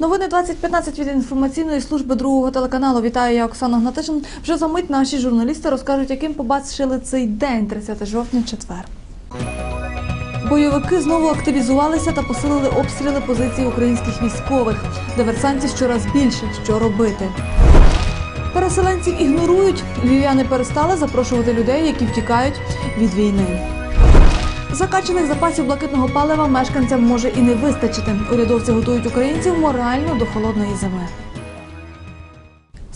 Новини 2015 від інформаційної служби другого телеканалу. Вітаю я Оксана Гнатишин. Вже за мить наші журналісти розкажуть, яким побачили цей день, 30 жовтня, четвер. Бойовики знову активізувалися та посилили обстріли позицій українських військових. Диверсантів щораз більше. Що робити? Переселенців ігнорують. Львів'яни перестали запрошувати людей, які втікають від війни. Закачаних запасів блакитного палива мешканцям може і не вистачити. Урядовці готують українців морально до холодної зими.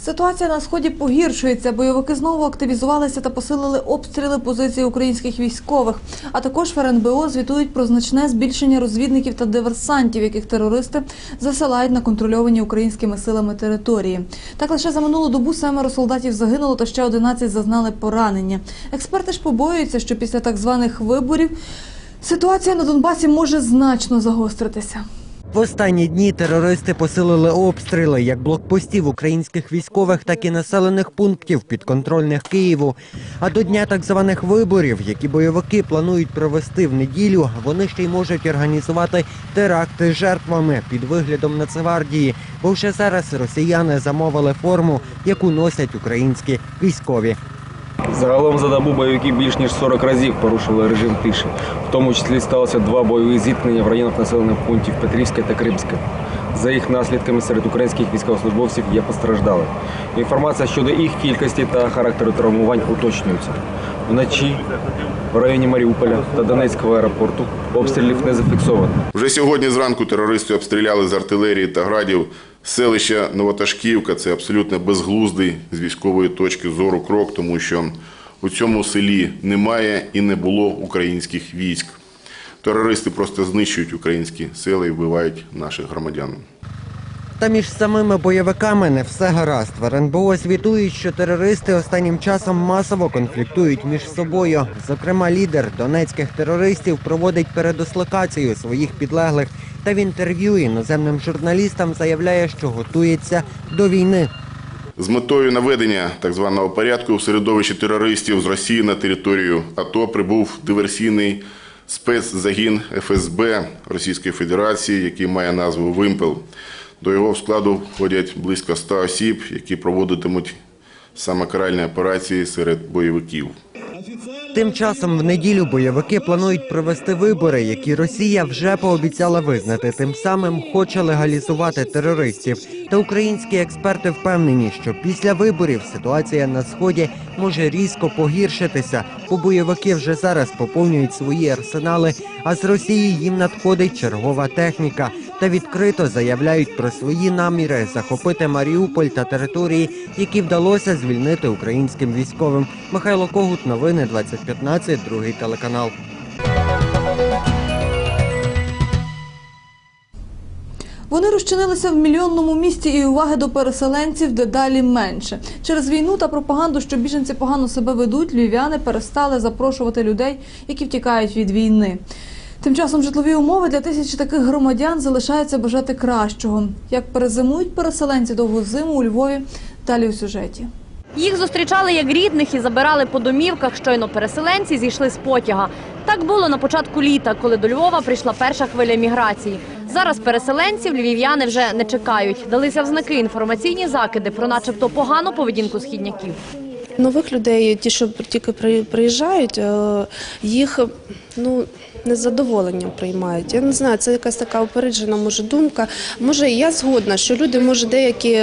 Ситуація на сході погіршується. Бойовики знову активізувалися та посилили обстріли позицій українських військових. А також в РНБО звітують про значне збільшення розвідників та диверсантів, яких терористи засилають на контрольовані українськими силами території. Так лише за минулу добу семеро солдатів загинуло та ще 11 зазнали поранення. Експерти ж побоюються, що після так званих виборів ситуація на Донбасі може значно загостритися. В останні дні терористи посилили обстріли як блокпостів українських військових, так і населених пунктів підконтрольних Києву. А до дня так званих виборів, які бойовики планують провести в неділю, вони ще й можуть організувати теракти з жертвами під виглядом Нацгвардії. Бо вже зараз росіяни замовили форму, яку носять українські військові. Загалом за добу бойовики більш ніж 40 разів порушили режим тиші. В тому числі сталося два бойові зіткнення в районах населених пунктів Петрівське та Кримське. За їх наслідками серед українських військовослужбовців є постраждали. Інформація щодо їх кількості та характеру травмувань уточнюється. Вночі в районі Маріуполя та Донецького аеропорту обстрілів не зафіксовано. Вже сьогодні зранку терористи обстріляли з артилерії та градів селища Новоташківка. Це абсолютно безглуздий з військової точки зору крок, тому що у цьому селі немає і не було українських військ. Терористи просто знищують українські села і вбивають наших громадян. Та між самими бойовиками не все гаразд. В РНБО звітують, що терористи останнім часом масово конфліктують між собою. Зокрема, лідер донецьких терористів проводить передислокацію своїх підлеглих та в інтерв'ю іноземним журналістам заявляє, що готується до війни. З метою наведення так званого порядку в середовищі терористів з Росії на територію АТО прибув диверсійний спецзагін ФСБ Російської Федерації, який має назву Вимпел. До його складу входять близько 100 осіб, які проводитимуть саме каральні операції серед бойовиків. Тим часом в неділю бойовики планують провести вибори, які Росія вже пообіцяла визнати. Тим самим хоче легалізувати терористів. Та українські експерти впевнені, що після виборів ситуація на сході може різко погіршитися, бо бойовики вже зараз поповнюють свої арсенали. А з Росії їм надходить чергова техніка та відкрито заявляють про свої наміри захопити Маріуполь та території, які вдалося звільнити українським військовим. Михайло Когут, новини 2015, другий телеканал. Вони розчинилися в мільйонному місті і уваги до переселенців дедалі менше. Через війну та пропаганду, що біженці погано себе ведуть, львів'яни перестали запрошувати людей, які втікають від війни. Тим часом житлові умови для тисячі таких громадян залишаються бажати кращого. Як перезимують переселенці довгу зиму у Львові, далі у сюжеті. Їх зустрічали як рідних і забирали по домівках. Щойно переселенці зійшли з потяга. Так було на початку літа, коли до Львова прийшла перша хвиля міграції. Зараз переселенців львів'яни вже не чекають. Далися в знаки інформаційні закиди про начебто погану поведінку східняків. Нових людей, ті, що тільки при- приїжджають, е, їх ну не з задоволенням приймають. Я не знаю, це якась така упереджена може думка. Може, я згодна, що люди, може, деякі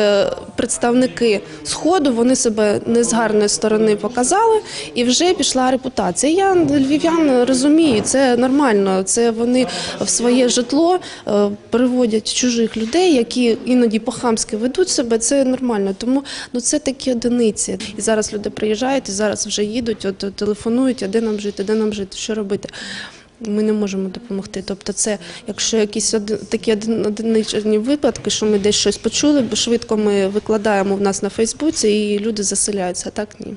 представники сходу вони себе не з гарної сторони показали, і вже пішла репутація. Я львів'ян розумію, це нормально. Це вони в своє житло е, приводять чужих людей, які іноді по-хамськи ведуть себе. Це нормально. Тому ну це такі одиниці. І зараз люди приїжджають, і зараз вже їдуть, от телефонують, а де нам жити, де нам жити, що робити. Ми не можемо допомогти. Тобто, це якщо якісь такі одиничні випадки, що ми десь щось почули, бо швидко ми викладаємо в нас на Фейсбуці, і люди заселяються. А так ні.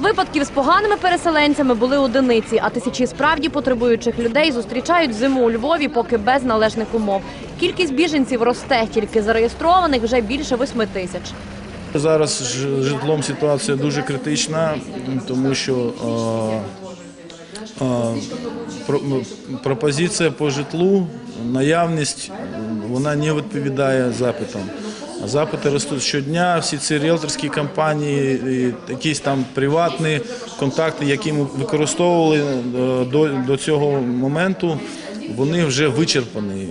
Випадків з поганими переселенцями були одиниці, а тисячі справді потребуючих людей зустрічають зиму у Львові, поки без належних умов. Кількість біженців росте, тільки зареєстрованих вже більше восьми тисяч. Зараз з житлом ситуація дуже критична, тому що е, пропозиція по житлу, наявність вона не відповідає запитам. Запити ростуть щодня, всі ці ріелторські компанії, якісь там приватні контакти, які ми використовували е, до, до цього моменту, вони вже вичерпані.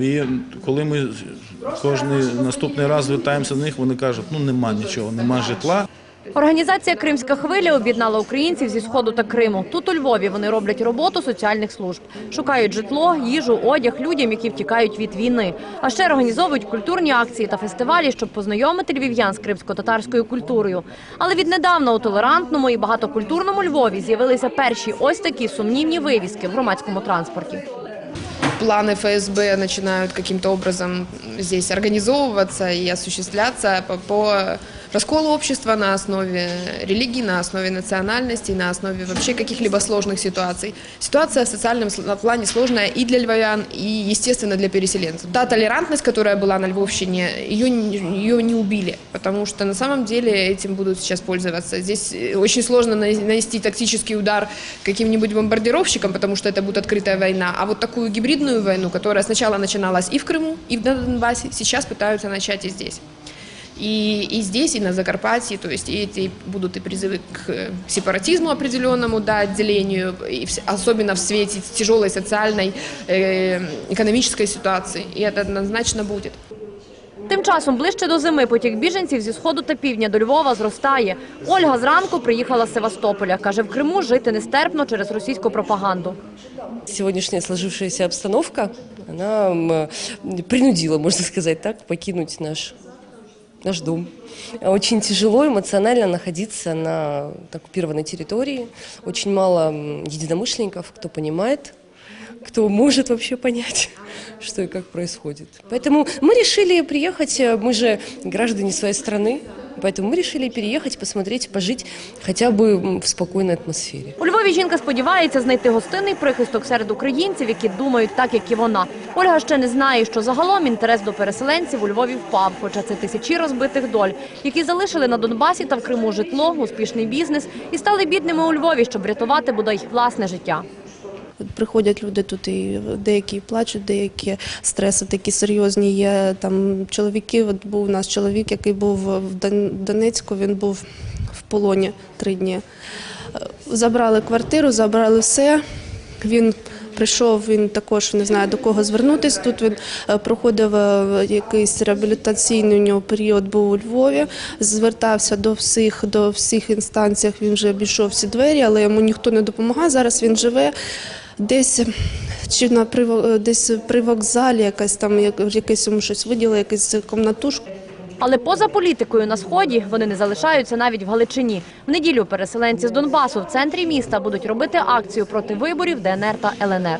І коли ми кожен наступний раз звертаємося до них, вони кажуть, ну нема нічого, нема житла. Організація Кримська хвиля об'єднала українців зі сходу та Криму. Тут у Львові вони роблять роботу соціальних служб, шукають житло, їжу, одяг людям, які втікають від війни. А ще організовують культурні акції та фестивалі, щоб познайомити львів'ян з кримсько-татарською культурою. Але віднедавна у толерантному і багатокультурному Львові з'явилися перші ось такі сумнівні вивіски в громадському транспорті. планы ФСБ начинают каким-то образом здесь организовываться и осуществляться по, по расколу общества на основе религии, на основе национальности, на основе вообще каких-либо сложных ситуаций. Ситуация в социальном плане сложная и для львовян, и, естественно, для переселенцев. Та толерантность, которая была на Львовщине, ее, ее не убили, потому что на самом деле этим будут сейчас пользоваться. Здесь э, очень сложно на- нанести тактический удар каким-нибудь бомбардировщикам, потому что это будет открытая война. А вот такую гибридную войну, которая сначала начиналась и в Крыму, и в Донбассе, сейчас пытаются начать и здесь. И, и здесь, и на Закарпатье, то есть и эти будут и призывы к э, сепаратизму определенному, да, отделению, и в- особенно в свете тяжелой социальной, э, экономической ситуации. И это однозначно будет. Тим часом ближче до зими потік біженців зі сходу та півдня до Львова зростає. Ольга зранку приїхала з Севастополя. Каже, в Криму жити нестерпно через російську пропаганду. Сегодняшняя сложившаяся обстановка, она м, принудила, можно сказать так, покинуть наш, дом. Очень тяжело эмоционально находиться на оккупированной территории. Очень мало единомышленников, кто понимает, кто может вообще понять, что и как происходит. Поэтому мы решили приехать, э, мы же граждане своей страны, поэтому мы решили переехать, посмотреть, пожить хотя бы м, в спокойной атмосфере. У Львові жінка сподівається знайти гостинний прихисток серед українців, які думають так, як і вона. Ольга ще не знає, що загалом інтерес до переселенців у Львові впав, хоча це тисячі розбитих доль, які залишили на Донбасі та в Криму житло, успішний бізнес і стали бідними у Львові, щоб рятувати бодай власне життя. Приходять люди тут і деякі плачуть, деякі стреси такі серйозні є. Там чоловіки, от був у нас чоловік, який був в Дон- Донецьку, він був в полоні три дні. Забрали квартиру, забрали все. Він прийшов, він також не знає до кого звернутися. Тут він е, проходив е, якийсь реабілітаційний у нього період був у Львові, звертався до всіх, до всіх інстанцій. Він вже обійшов всі двері, але йому ніхто не допомагає. Зараз він живе десь. Чи на приво- десь при вокзалі якась там як- якесь йому щось виділи, якусь комнатушку. Але поза політикою на сході вони не залишаються навіть в Галичині. В неділю переселенці з Донбасу в центрі міста будуть робити акцію проти виборів ДНР та ЛНР.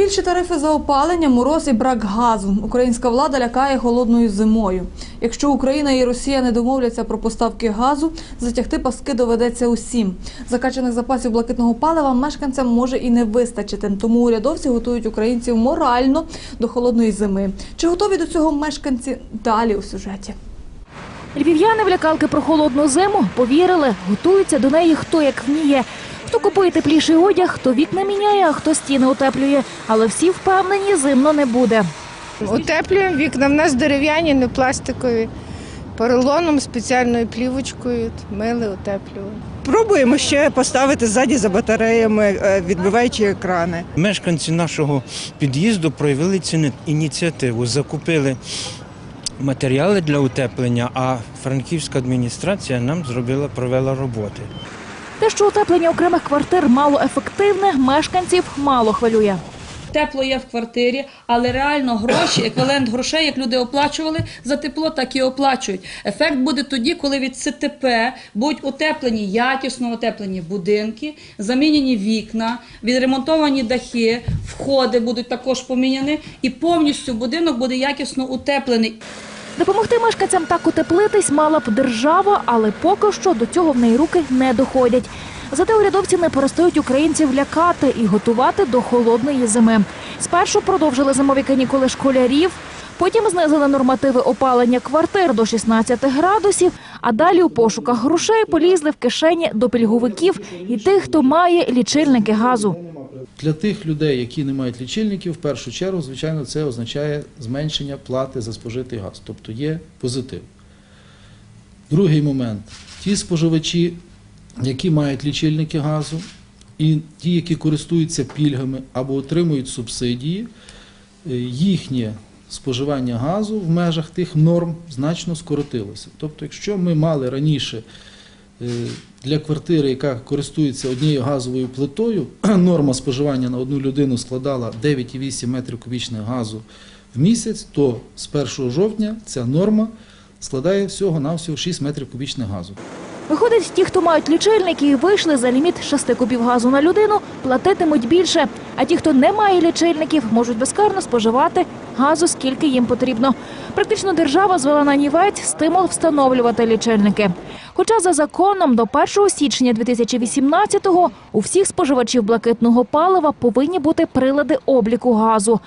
Більші тарифи за опалення, мороз і брак газу. Українська влада лякає холодною зимою. Якщо Україна і Росія не домовляться про поставки газу, затягти паски доведеться усім. Закачаних запасів блакитного палива мешканцям може і не вистачити. Тому урядовці готують українців морально до холодної зими. Чи готові до цього мешканці? Далі у сюжеті. Львів'яни в лякалки про холодну зиму повірили, готуються до неї хто як вміє. Хто купує тепліший одяг, хто вікна міняє, а хто стіни утеплює. Але всі впевнені, зимно не буде. Утеплюємо вікна. В нас дерев'яні, не пластикові. Поролоном, спеціальною плівочкою мили, утеплювали. Пробуємо ще поставити ззаді за батареями е, відбиваючі екрани. Мешканці нашого під'їзду проявили цю ініціативу, закупили матеріали для утеплення, а франківська адміністрація нам зробила провела роботи. Те, що утеплення окремих квартир мало ефективне, мешканців мало хвилює. Тепло є в квартирі, але реально гроші, еквівалент грошей, як люди оплачували за тепло, так і оплачують. Ефект буде тоді, коли від СТП будуть утеплені якісно утеплені будинки, замінені вікна, відремонтовані дахи, входи будуть також поміняні, і повністю будинок буде якісно утеплений. Допомогти мешканцям так утеплитись мала б держава, але поки що до цього в неї руки не доходять. Зате урядовці не перестають українців лякати і готувати до холодної зими. Спершу продовжили зимові канікули школярів, потім знизили нормативи опалення квартир до 16 градусів, а далі у пошуках грошей полізли в кишені до пільговиків і тих, хто має лічильники газу. Для тих людей, які не мають лічильників, в першу чергу, звичайно, це означає зменшення плати за спожитий газ, тобто є позитив. Другий момент. Ті споживачі, які мають лічильники газу, і ті, які користуються пільгами або отримують субсидії, е, їхнє споживання газу в межах тих норм значно скоротилося. Тобто, якщо ми мали раніше е, для квартири, яка користується однією газовою плитою, норма споживання на одну людину складала 9,8 метрів кубічних газу в місяць, то з 1 жовтня ця норма складає всього-навсього 6 метрів кубічних газу. Виходить, ті, хто мають лічильники і вийшли за ліміт 6 кубів газу на людину, платитимуть більше. А ті, хто не має лічильників, можуть безкарно споживати газу, скільки їм потрібно. Практично держава звела на нівець стимул встановлювати лічильники. Хоча за законом до 1 січня 2018-го у всіх споживачів блакитного палива повинні бути прилади обліку газу.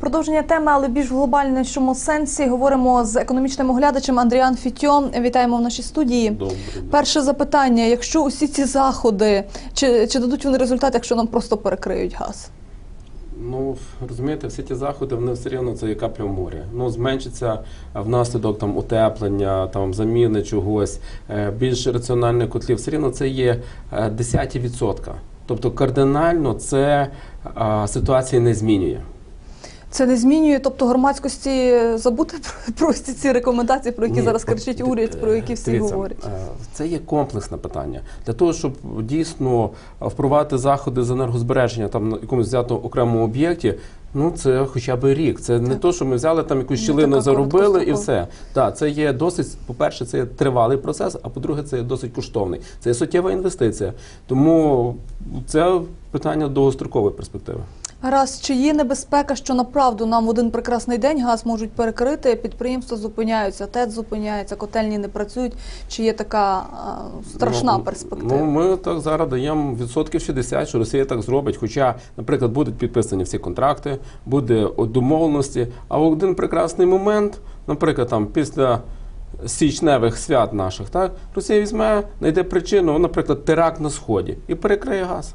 Продовження теми, але більш в глобальнішому сенсі говоримо з економічним оглядачем Андріан Фітьо. Вітаємо в нашій студії. Перше запитання: якщо усі ці заходи, чи, чи дадуть вони результат, якщо нам просто перекриють газ? Ну, розумієте, всі ті заходи, вони все рівно це капля в морі. Ну, зменшиться е, внаслідок там утеплення, там заміни чогось, е, більш раціональних котлів, все рівно це є е, десяті відсотка. Тобто кардинально це ситуація не змінює. Це не змінює, тобто громадськості забути про, всі ці рекомендації, про які Ні, зараз кричить уряд, про які всі Дивіться, говорять. е, Це є комплексне питання. Для того, щоб дійсно впровадити заходи з енергозбереження там на якомусь взятому окремому об'єкті, ну це хоча б рік. Це не то, що ми взяли там якусь щілину, заробили і все. Так, це є досить, по-перше, це є тривалий процес, а по-друге, це є досить коштовний. Це є суттєва інвестиція. Тому це питання довгострокової перспективи. Гаразд, чи є небезпека, що направду нам в один прекрасний день газ можуть перекрити, підприємства зупиняються, ТЕЦ зупиняється, котельні не працюють. Чи є така а, страшна Ну, перспектива? Ну, ми так зараз даємо відсотків 60, що Росія так зробить. Хоча, наприклад, будуть підписані всі контракти, буде домовленості. А в один прекрасний момент, наприклад, там після січневих свят наших, так Росія візьме, знайде причину, наприклад, теракт на сході і перекриє газ.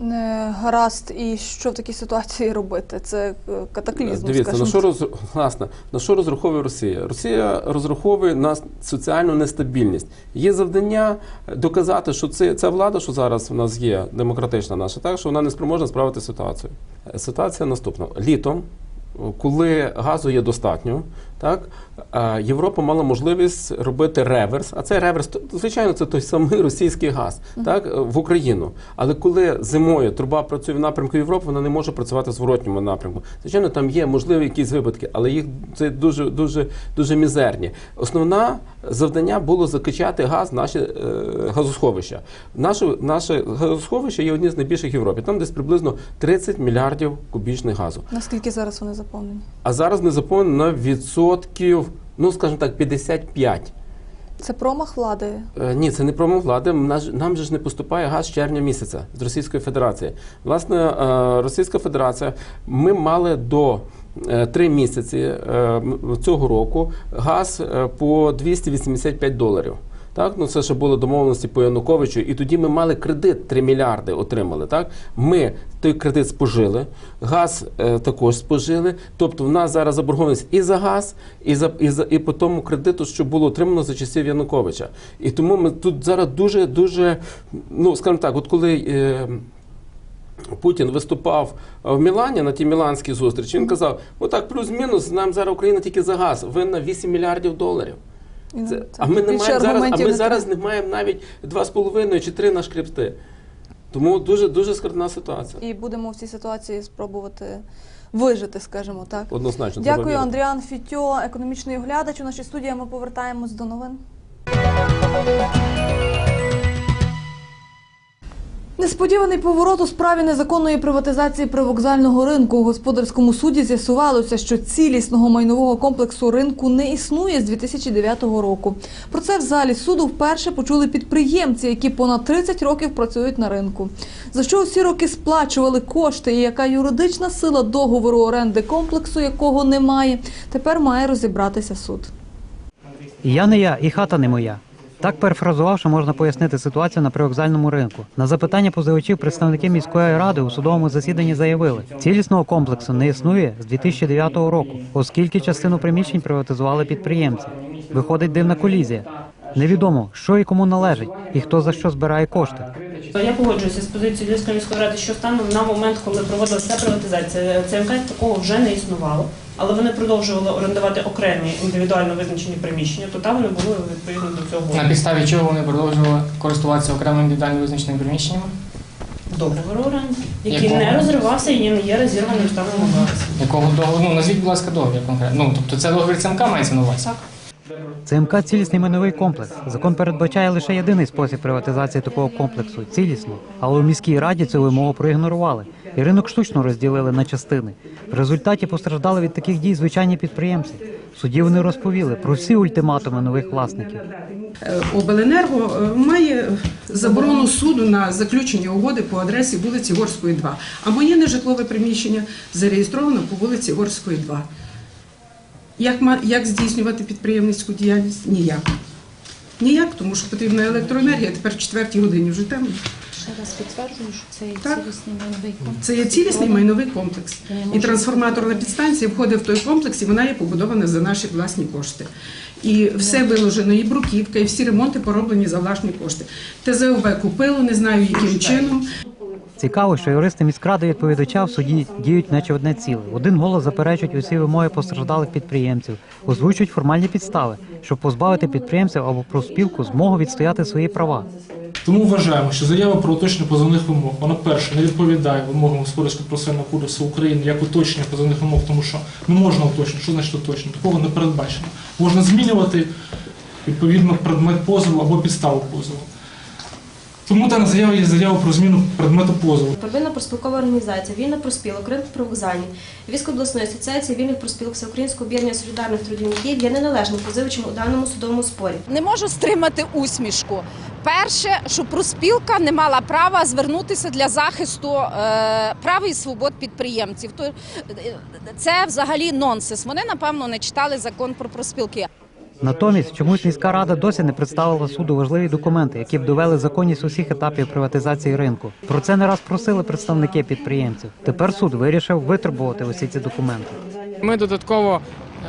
Е, Гаразд, і що в такій ситуації робити? Це е, катаклізм. Дивіться, на що роз... власне, на що розраховує Росія? Росія розраховує на соціальну нестабільність. Є завдання доказати, що це ця влада, що зараз у нас є демократична наша, так що вона не спроможна справити ситуацію. Ситуація наступна: літом. Коли газу є достатньо, так Європа мала можливість робити реверс. А цей реверс, то, звичайно, це той самий російський газ, так в Україну. Але коли зимою труба працює в напрямку Європи, вона не може працювати в зворотньому напрямку. Звичайно, там є можливі якісь випадки, але їх це дуже дуже дуже мізерні. Основне завдання було закачати газ в наші е, газосховища. Наше, наше газосховище є одні з найбільших в Європі. Там десь приблизно 30 мільярдів кубічних газу. Наскільки зараз вони заповнені? А зараз не заповнено на відсотків, ну скажімо так, 55. Це промах влади. Е, Ні, це не промах влади. Нам же ж не поступає газ з червня місяця з Російської Федерації. Власне, е, Російська Федерація, ми мали до е, три місяці цього року газ по 285 доларів. Так, ну це ще були домовленості по Януковичу, і тоді ми мали кредит 3 мільярди отримали. Так, ми той кредит спожили, газ е, також спожили. Тобто, в нас зараз заборгованість і за газ, і за і за і по тому кредиту, що було отримано за часів Януковича. І тому ми тут зараз дуже дуже ну скажімо так, от коли. Е, Путін виступав в Мілані на тій міланській зустрічі. Він казав: отак, плюс-мінус, нам зараз Україна тільки за газ винна 8 мільярдів доларів. Це, а ми не маємо зараз, а ми не зараз не маємо навіть 2,5 чи 3 на шкребти. Тому дуже дуже складна ситуація. І будемо в цій ситуації спробувати вижити, скажімо так. Однозначно. Дякую. Андріан Фітьо, економічний оглядач. У нашій студії ми повертаємось до новин. Несподіваний поворот у справі незаконної приватизації привокзального ринку у господарському суді з'ясувалося, що цілісного майнового комплексу ринку не існує з 2009 року. Про це в залі суду вперше почули підприємці, які понад 30 років працюють на ринку. За що усі роки сплачували кошти і яка юридична сила договору оренди комплексу, якого немає, тепер має розібратися суд. Я не я, і хата не моя. Так, перефразувавши, можна пояснити ситуацію на привокзальному ринку. На запитання позивачів представники міської ради у судовому засіданні заявили, цілісного комплексу не існує з 2009 року, оскільки частину приміщень приватизували підприємці. Виходить дивна колізія. Невідомо, що і кому належить, і хто за що збирає кошти. Я погоджуюся з позицією Львівської міської ради, що станом на момент, коли проводилася приватизація, ЦМК такого вже не існувало, але вони продовжували орендувати окремі індивідуально визначені приміщення, то там вони були відповідно до цього На підставі чого вони продовжували користуватися окремими індивідуально визначеними приміщеннями? договору оренди, який Якого? не розривався і не є розірваним станом на. Якого договору? Ну назвіть, будь ласка, договір конкретно. Ну тобто це договір ЦМК мається на увазі? Так. ЦМК цілісний майновий комплекс. Закон передбачає лише єдиний спосіб приватизації такого комплексу цілісно. Але у міській раді цю вимогу проігнорували. І ринок штучно розділили на частини. В результаті постраждали від таких дій звичайні підприємці. В суді вони розповіли про всі ультиматуми нових власників. Е, Обленерго е, має заборону суду на заключення угоди по адресі вулиці Горської, 2. А моє нежитлове приміщення зареєстровано по вулиці Горської, 2. Як, як здійснювати підприємницьку діяльність? Ніяк. Ніяк, тому що потрібна електроенергія, тепер в четвертій годині вже темно. Ще раз підтверджую, що це є Так. цілісний майновий комплекс. Це є цілісний майновий комплекс. І трансформаторна підстанція входить в той комплекс, і вона є побудована за наші власні кошти. І все виложено, і бруківка, і всі ремонти пороблені за власні кошти. ТЗОВ купило, не знаю яким чином. Цікаво, що юристи міськради відповідача в суді діють наче одне ціле. Один голос заперечують усі вимоги постраждалих підприємців, озвучують формальні підстави, щоб позбавити підприємців або профспілку змогу відстояти свої права. Тому вважаємо, що заява про уточнення позовних вимог, вона перше не відповідає вимогам Господарського процесуального кодексу України як уточнення позовних вимог, тому що не можна уточнити, що значить уточнення, такого не передбачено. Можна змінювати відповідно предмет позову або підставу позову. Тому дана заява є заява про зміну предмету позову. Первинна проспілкова організація, вільна проспілок, ринок привокзальний, Львівської обласної асоціації вільних проспілок Всеукраїнського об'єднання солідарних трудівників є неналежним позивачем у даному судовому спорі. Не можу стримати усмішку. Перше, що проспілка не мала права звернутися для захисту е, прав і свобод підприємців. То е, це взагалі нонсенс. Вони напевно не читали закон про проспілки. Натомість чомусь міська рада досі не представила суду важливі документи, які б довели законність усіх етапів приватизації ринку. Про це не раз просили представники підприємців. Тепер суд вирішив витребувати усі ці документи. Ми додатково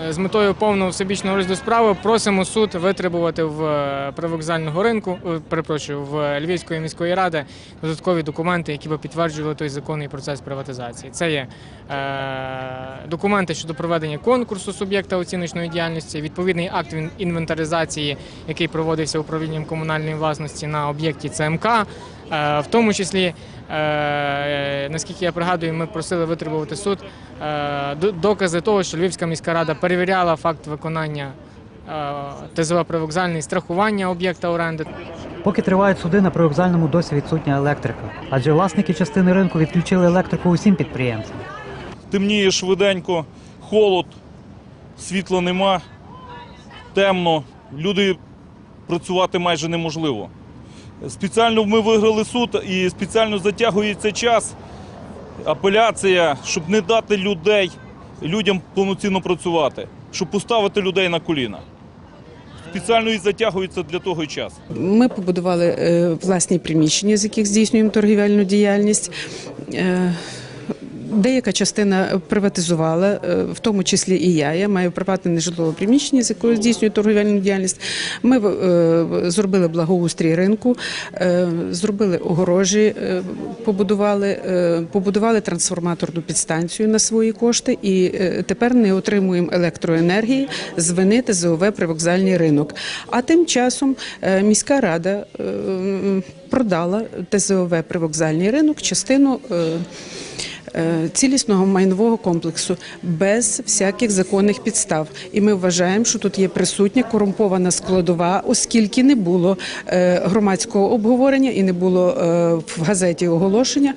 з метою повного всебічного розгляду справи просимо суд витребувати в е, привокзального ринку, е, перепрошую, в Львівської міської ради додаткові документи, які би підтверджували той законний процес приватизації. Це є е, документи щодо проведення конкурсу суб'єкта оціночної діяльності, відповідний акт інвентаризації, який проводився управлінням комунальної власності на об'єкті ЦМК. Е, В тому числі, е, наскільки я пригадую, ми просили витребувати суд е, докази того, що Львівська міська рада перевіряла факт виконання ТЗВ привокзальний страхування об'єкта оренди. Поки тривають суди на привокзальному досі відсутня електрика, адже власники частини ринку відключили електрику усім підприємцям. темніє швиденько, холод, світла нема, темно, люди працювати майже неможливо. Спеціально ми виграли суд і спеціально затягується час, апеляція, щоб не дати людей, людям повноцінно працювати, щоб поставити людей на коліна. Спеціально і затягується для того часу. час. Ми побудували е, власні приміщення, з яких здійснюємо торгівельну діяльність. Деяка частина приватизувала, е, в тому числі і я. Я маю приватне нежитлове приміщення, з якого здійснюю торгівельну діяльність. Ми е, зробили благоустрій ринку, е, зробили огорожі, побудували, побудували трансформаторну підстанцію на свої кошти, і тепер не отримуємо електроенергії з вини ТЗОВ привокзальний ринок. А тим часом міська рада продала ТЗОВ привокзальний ринок частину. Е, Цілісного майнового комплексу без всяких законних підстав, і ми вважаємо, що тут є присутня корумпована складова, оскільки не було е, громадського обговорення і не було е, в газеті оголошення.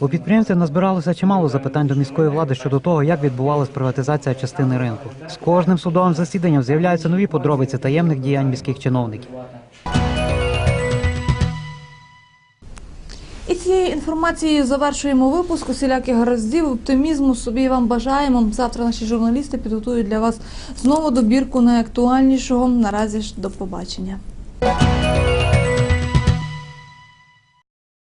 У підприємців назбиралося чимало запитань до міської влади щодо того, як відбувалась приватизація частини ринку. З кожним судовим засіданням з'являються нові подробиці таємних діянь міських чиновників. Цією інформацією завершуємо випуск усіляких гараздів, оптимізму собі вам бажаємо. Завтра наші журналісти підготують для вас знову добірку найактуальнішого. Наразі ж до побачення.